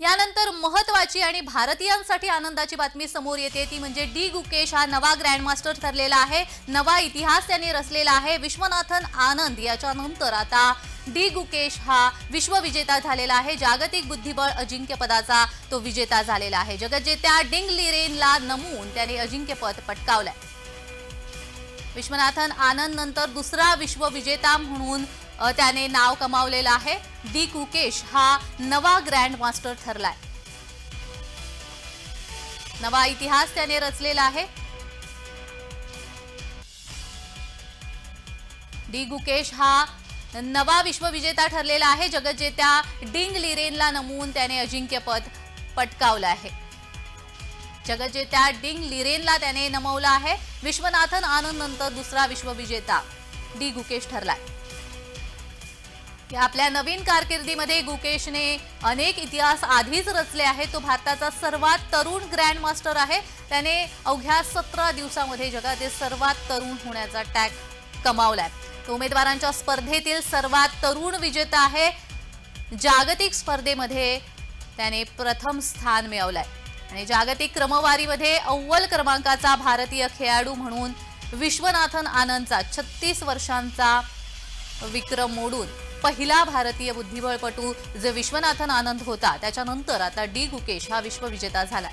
यानंतर महत्वाची आणि भारतीयांसाठी आनंदाची बातमी समोर येते. ती म्हणजे डी गुकेश हा नवा ग्रँडमास्टर ठरलेला आहे. नवा इतिहास त्यांनी रचलेला आहे. विश्वनाथन आनंद याच्यानंतर आता डी गुकेश हा विश्वविजेता झालेला आहे. जागतिक बुद्धिबळ अजिंक्यपदाचा तो विजेता झालेला आहे. जगज्जेत्या डिंग लिरेनला नमवून त्याने अजिंक्यपद पटकावलंय. विश्वनाथन आनंद नंतर दुसरा विश्वविजेता म्हणून त्याने नाव कमावलेलं आहे. डी कुकेश हा नवा ग्रँड मास्टर ठरलाय. नवा इतिहास त्याने रचलेला आहे. डी गुकेश हा नवा विश्वविजेता ठरलेला आहे. जगज्जेत्या डिंग लिरेनला नमवून त्याने अजिंक्यपद पटकावलं आहे. जगज्जेत्या डिंग लिरेनला त्याने नमवलं आहे. विश्वनाथन आनंद नंतर दुसरा विश्वविजेता डी गुकेश ठरलाय. की आपल्या नवीन कारकिर्दीमध्ये गुकेशने अनेक इतिहास आधीच रचले आहेत. तो भारताचा सर्वात तरुण ग्रँडमास्टर आहे. त्याने अवघ्या सतरा दिवसामध्ये जगातील सर्वात तरुण होण्याचा टॅग कमावलाय. तो उमेदवारांच्या स्पर्धेतील सर्वात तरुण विजेता आहे. जागतिक स्पर्धेमध्ये त्याने प्रथम स्थान मिळवलंय. आणि जागतिक क्रमवारीमध्ये अव्वल क्रमांकाचा भारतीय खेळाडू म्हणून विश्वनाथन आनंदचा छत्तीस वर्षांचा विक्रम मोडून पहिला भारतीय बुद्धिबळपटू जे विश्वनाथन आनंद होता त्याच्यानंतर आता डी गुकेश हा विश्वविजेता झाला